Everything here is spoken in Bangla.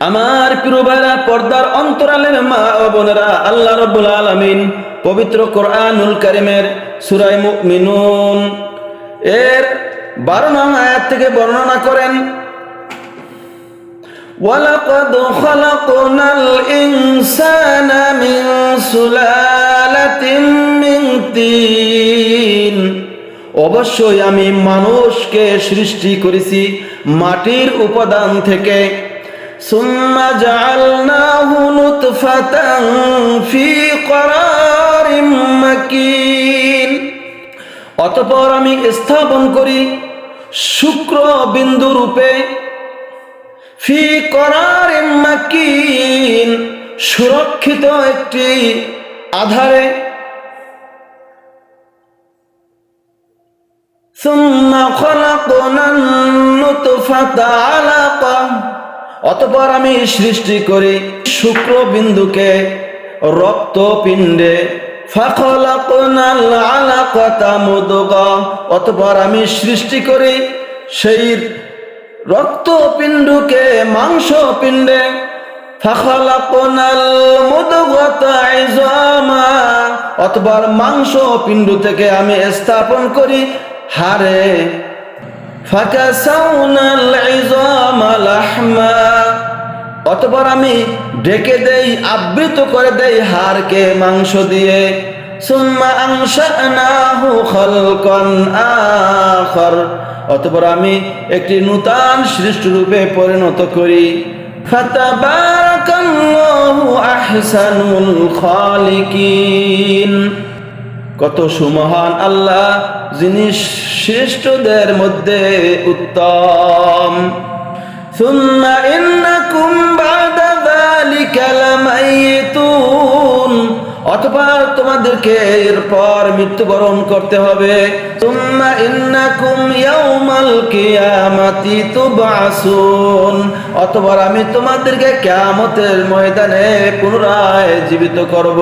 আমার প্রিয় ভাইরা পর্দার অন্তরালের মা ও বোনেরা আল্লাহ রব্বুল আলামিন পবিত্র কোরআনুল কারিমের সূরা মুমিনুন এর বারো নং আয়াত থেকে বর্ণনা করেন ولقد خلقنا الإنسان من سلالة من طين অবশ্যই আমি মানুষকে সৃষ্টি করেছি মাটির উপাদান থেকে ثم جعلناه نطفة في قرار مكين অতপর আমি স্থাপন করি শুক্র বিন্দু রূপে ফি করার মাকিন সুরক্ষিত একটি আধারে ثم خلقنا النطفة علقة অতপর আমি সৃষ্টি করি শুক্র বিন্দুকে রক্ত পিণ্ডে ফাখলাকনাল আলাকাতা মুদগা। অতপর আমি সৃষ্টি করি সেই রক্ত পিণ্ডকে মাংস পিণ্ডে ফাখলাকনাল মুদগাতা ইজামা। অতপর মাংস পিণ্ড থেকে আমি স্থাপন করি হাড়ে। ফাকাসাউনাল ইজামা লাহমা। অতপর আমি ডেকে দেই, আবৃত করে দেই হাড়কে মাংস দিয়ে। সুম্মা আংশানাহু খলকন আখর। অতপর আমি একটি নূতন সৃষ্টি রূপে পরিণত করি। ফাতাবারাকাল্লাহু আহসানুল খালিকিন। কত সুমহান আল্লাহ যিনি শ্রেষ্ঠদের মধ্যে উত্তম। সুম্মা ইন্নাকুম অথবা তোমাদেরকে এরপর মৃত্যুবরণ করতে হবে। অতবার আমি তোমাদেরকে কিয়ামতের ময়দানে পুনরায় জীবিত করব।